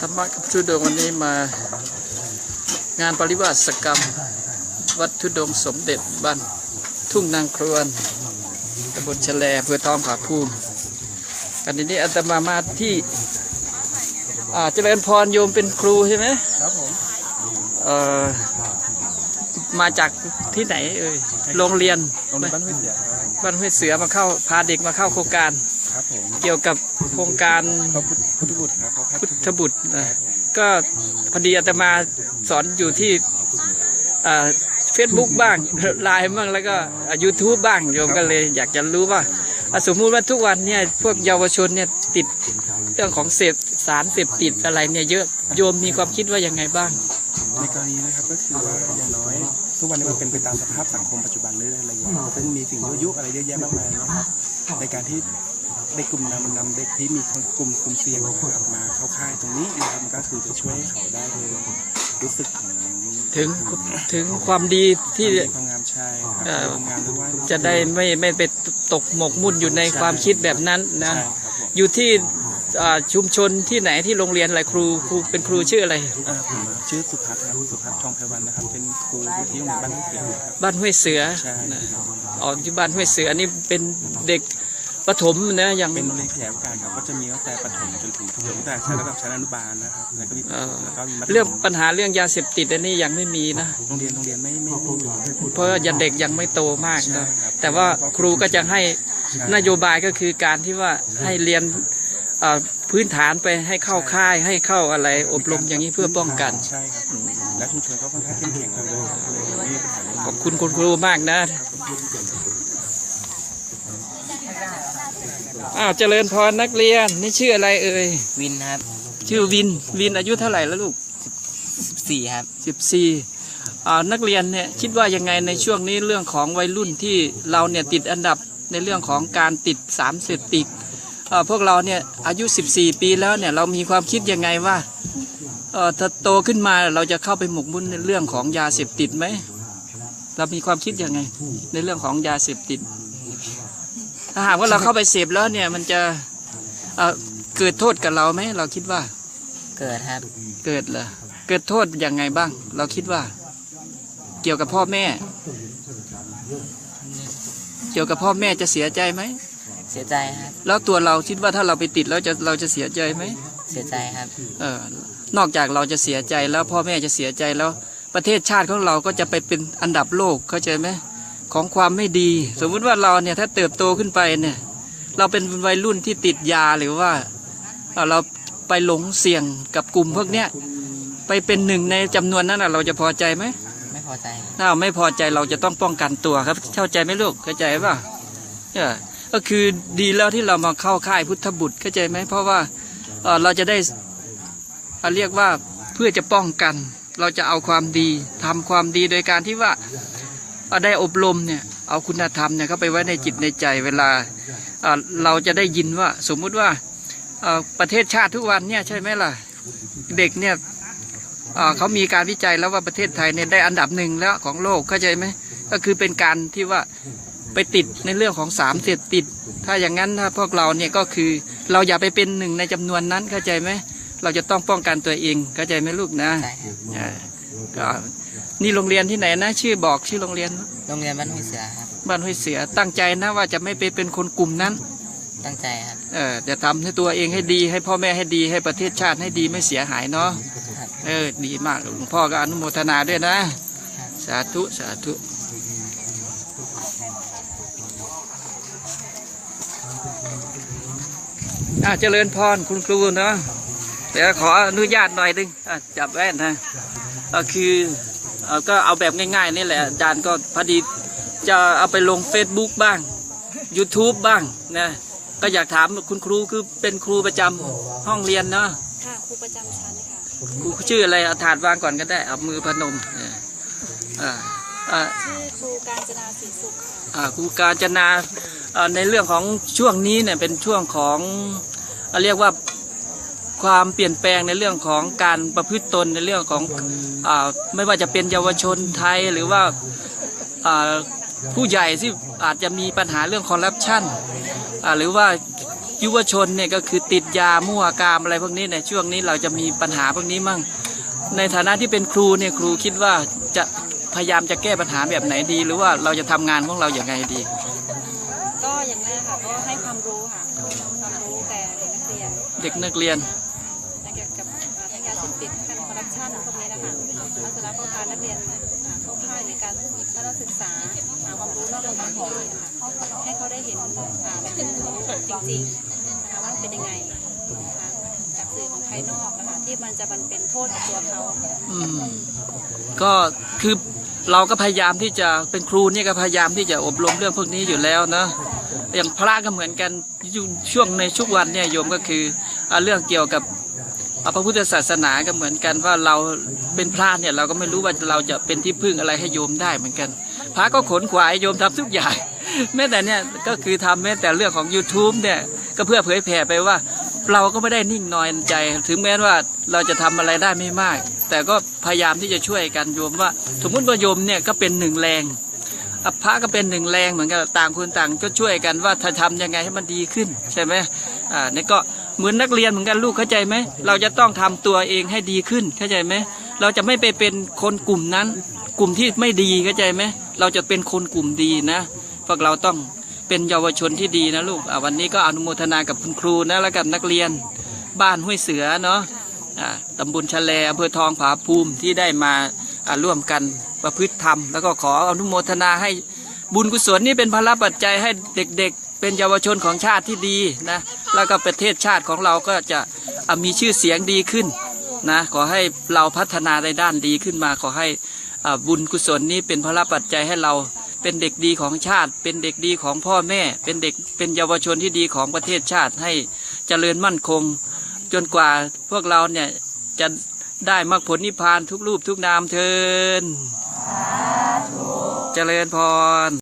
ธรรมะกับทุดงค์วันนี้มางานปริวาสกรรม วัดทุดงค์สมเด็จบ้านทุ่งนางครวนตำบลแฉลอำเพื่อทองผาภูมิกันนี้อาตมามาที่อ่าเจริญพรโยมเป็นครูใช่ไหมครับผมเอ่อมาจากที่ไหนเอ่ยโรงเรียนตรงนี้บ้านห้วยเสียครับบ้านห้วยเสือมาเข้าพาเด็กมาเข้าโครงการ ครับผมเกี่ยวกับโครงการพระพุทธพุทธบุตรครับพระพุทธบุตรนะก็พอดีอาตมาสอนอยู่ที่เฟซบุ๊กบ้าง ไลน์บ้างแล้วก็ยูทูบบ้างโยมก็เลยอยากจะรู้ว่าอะสมมุติว่าทุกวันเนี่ยพวกเยาวชนเนี่ยติดเรื่องของเสพสารเสพติดอะไรเนี่ยเยอะโยมมีความคิดว่ายังไงบ้าง ในกรณีนะครับก็คือว่าอย่างน้อย ทุกวันนี้มันเป็นไปตามสภาพสังคมปัจจุบันเรื่อยๆอะไรอย่างเงี้ยซึ่งมีสิ่งยั่วยุอะไรเยอะแยะมากมายนะครับในการที่ ได้กลุ่มนำนำเด็กที่มีกลุ่มกลุ่มเสี่ยงนะครับมาเข้าค่ายตรงนี้นะครับมันก็คือจะช่วยให้เขาได้รู้สึกถึงถึงถึงความดีที่ความงามใช่ครับเอ่อความงามหรือว่าจะได้ไม่ไม่ไปตกหมกมุ่นอยู่ในความคิดแบบนั้นนะใช่ครับผมอยู่ที่อ่าชุมชนที่ไหนที่โรงเรียนอะไรครูครูเป็นครูชื่ออะไรอ่าผมชื่อสุพัฒน์ครับสุพัฒน์ทองไพวันนะครับเป็นครูอยู่ที่โรงเรียนบ้านห้วยเสียครับบ้านห้วยเสือใช่นะอ๋อที่บ้านห้วยเสือนี่เป็นเด็ก ประถมนะยังเป็นโรงเรียนขยายโอกาสครับก็จะมีตั้งแต่ประถมจนถึงทุกตั้งแต่ชั้นระดับชั้นอนุบาลนะครับแล้วก็มีเอ่อแล้วก็มีมัธยมเรื่องปัญหาเรื่องยาเสพติดอันนี้ยังไม่มีนะโรงเรียนโรงเรียนไม่ไม่ไม่มีเพราะว่ายังเด็กยังไม่โตมากใช่นะครับแต่ว่าครูก็จะให้นโยบายก็คือการที่ว่าให้เรียนเอ่อพื้นฐานไปให้เข้าค่ายให้เข้าอะไรอบรมอย่างนี้เพื่อป้องกันใช่ครับและชุมชนก็ค่อนข้างเข้มแข็งแล้วด้วยเลยไม่มีปัญหาเรื่องขอบคุณคุณครูมากนะ อ้าวเจริญพรนักเรียนนี่ชื่ออะไรเอ่ยวินครับชื่อวินวินอายุเท่าไหร่แล้วลูกสี่ครับสิบสี่นักเรียนเนี่ยคิดว่ายังไงในช่วงนี้เรื่องของวัยรุ่นที่เราเนี่ยติดอันดับในเรื่องของการติดสารเสพติดอ่าพวกเราเนี่ยอายุ 14 ปีแล้วเนี่ยเรามีความคิดยังไงว่าเอ่อถ้าโตขึ้นมาเราจะเข้าไปหมกมุ่นในเรื่องของยาเสพติดไหมเรามีความคิดยังไงในเรื่องของยาเสพติด ถ้าหากว่าเราเข้าไปเสพแล้วเนี่ยมันจะเอ่อเกิดโทษกับเราไหมเราคิดว่า เกิดครับ เกิดเหรอเกิดโทษยังไงบ้าง เราคิดว่า เกี่ยวกับพ่อแม่ เกี่ยวกับพ่อแม่จะเสียใจไหมเสียใจครับ แล้วตัวเราคิดว่าถ้าเราไปติดแล้วจะเราจะเสียใจไหมเสียใจครับ เออนอกจากเราจะเสียใจแล้วพ่อแม่จะเสียใจแล้ว ประเทศชาติของเราก็จะไปเป็นอันดับโลกเข้าใจไหม ของความไม่ดี สมมุติว่าเราเนี่ยถ้าเติบโตขึ้นไปเนี่ย เราเป็นวัยรุ่นที่ติดยาหรือว่าเอ่อเราไปหลงเสี่ยงกับกลุ่มพวกเนี้ยไปเป็นหนึ่งในจำนวนนั้นน่ะเราจะพอใจไหมไม่พอใจถ้าไม่พอใจเราจะต้องป้องกันตัวครับ เข้าใจไหมลูกเข้าใจป่ะเออก็คือดีแล้วที่เรามาเข้าค่ายพุทธบุตรเข้าใจไหมเพราะว่าเอ่อเราจะได้เอ่อเรียกว่าเพื่อจะป้องกัน เราจะเอาความดีทำความดีโดยการที่ว่า เอ่อได้อบรมเนี่ยเอาคุณธรรมเนี่ยเข้าไปไว้ในจิตในใจเวลาเอ่อเราจะได้ยินว่า สมมุติว่าเอ่อประเทศชาติทุกวันเนี่ยใช่ไหมล่ะเด็กเนี่ยอ่าเขามีการวิจัยแล้วว่าประเทศไทยเนี่ยได้อันดับหนึ่งแล้วของโลกเข้าใจไหมก็คือเป็นการที่ว่าไปติดในเรื่องของสามเสพติด ถ้าอย่างนั้นถ้าพวกเราเนี่ยก็คือเราอย่าไปเป็นหนึ่งในจำนวนนั้นเข้าใจไหมเราจะต้องป้องกันตัวเองเข้าใจไหมลูกนะใช่ครับอ่าก็ นี่โรงเรียนที่ไหนนะ ชื่อบอกชื่อโรงเรียนโรงเรียนบ้านห้วยเสือครับ บ้านห้วยเสือตั้งใจนะว่าจะไม่ไปเป็นคนกลุ่มนั้น ตั้งใจครับเออจะทำให้ตัวเองให้ดี ให้พ่อแม่ให้ดีให้ประเทศชาติให้ดีไม่เสียหายเนาะครับเออดีมากหลวงพ่อก็อนุโมทนาด้วยนะ สาธุสาธุอ่าเจริญพรคุณครูเนาะเดี๋ยวขออนุญาตหน่อยหนึงอะจับแว่นนะก็คือเอ่อ ก็เอาแบบง่ายๆนี่แหละอาจารย์ก็พอดีจะเอาไปลง Facebook บ้าง YouTube บ้างนะก็อยากถามคุณครูคือเป็นครูประจำห้องเรียนเนาะค่ะครูประจำชั้นค่ะครูชื่ออะไรเอาถาดวางก่อนก็ได้เอามือพนมเนี่ยอ่าอ่าชื่อครูการจนาศรีสุขค่ะอ่าครูการจนาอ่าในเรื่องของช่วงนี้เนี่ยเป็นช่วงของอ่าเรียกว่า ความเปลี่ยนแปลงในเรื่องของการประพฤติตนในเรื่องของอ่าไม่ว่าจะเป็นเยาวชนไทยหรือว่าอ่าผู้ใหญ่ที่อาจจะมีปัญหาเรื่องคอร์รัปชันอ่าหรือว่ายุวชนเนี่ยก็คือติดยามั่วกามอะไรพวกนี้ในยช่วงนี้เราจะมีปัญหาพวกนี้มั่ง ในฐานะที่เป็นครูเนี่ยครูคิดว่าจะพยายามจะแก้ปัญหาแบบไหนดี หรือว่าเราจะทำงานของเราอย่างไงดี ก็อย่างแรกค่ะก็ให้ความรู้ค่ะความรู้แก่เด็กนักเรียนเด็กนักเรียน การทัศนศึกษาหาความรู้นอกสถานที่ค่ะให้เขาได้เห็นจริงๆนะคะว่าเป็นยังไงนะคะจากสื่อของภายนอกนะคะที่มันจะมันเป็นโทษกับตัวเขาอืมก็คือเราก็พยายามที่จะเป็นครูเนี่ยก็พยายามที่จะอบรมเรื่องพวกนี้อยู่แล้วนะอย่างพระก็เหมือนกันช่วงในชุกวันเนี่ยโยมก็คืออเรื่องเกี่ยวกับ อ่าพระพุทธศาสนาก็เหมือนกันว่าเราเป็นพระเนี่ยเราก็ไม่รู้ว่าเราจะเป็นที่พึ่งอะไรให้โยมได้เหมือนกัน พระก็ขนขวายโยมทำทุกอย่างแม้แต่เนี่ยก็คือทำแม้แต่เรื่องของ YouTube เนี่ยก็เพื่อเผยแผ่ไปว่า เราก็ไม่ได้นิ่งนอยใจ ถึงแม้ว่าเราจะทำอะไรได้ไม่มาก แต่ก็พยายามที่จะช่วยกันโยมว่า สมมุติว่าโยมเนี่ยก็เป็นหนึ่งแรงอะพระก็เป็นหนึ่งแรงเหมือนกันต่างคนต่างก็ช่วยกันว่าถ้าทำยังไงให้มันดีขึ้นใช่ไหมอ่านี่ก็ เหมือนนักเรียนเหมือนกันลูกเข้าใจไหม เราจะต้องทำตัวเองให้ดีขึ้นเข้าใจไหม เราจะไม่ไปเป็นคนกลุ่มนั้น กลุ่มที่ไม่ดีเข้าใจไหม เราจะเป็นคนกลุ่มดีนะพวกเราต้องเป็นเยาวชนที่ดีนะลูกวันนี้ก็อนุโมทนากับคุณครูนะแล้วกับนักเรียนบ้านห้วยเสือเนาะอ่าตำบลชะแลอำเภอทองผาภูมิที่ได้มาอ่าร่วมกันประพฤติธรรม แล้วก็ขออนุโมทนาให้บุญกุศลนี่เป็นพละปัจจัยให้เด็กๆ เป็นเยาวชนของชาติที่ดีนะ แล้วก็ประเทศชาติของเราก็จะมีชื่อเสียงดีขึ้นนะขอให้เราพัฒนาในด้านดีขึ้นมา ขอให้บุญกุศลนี้เป็นพระปัจจัยให้เราเป็นเด็กดีของชาติ เป็นเด็กดีของพ่อแม่ เป็นเด็กเป็นเยาวชนที่ดีของประเทศชาติให้เจริญมั่นคง จนกว่าพวกเราเนี่ยจะได้มรรคผลนิพพานทุกรูปทุกนามเทินเจริญพร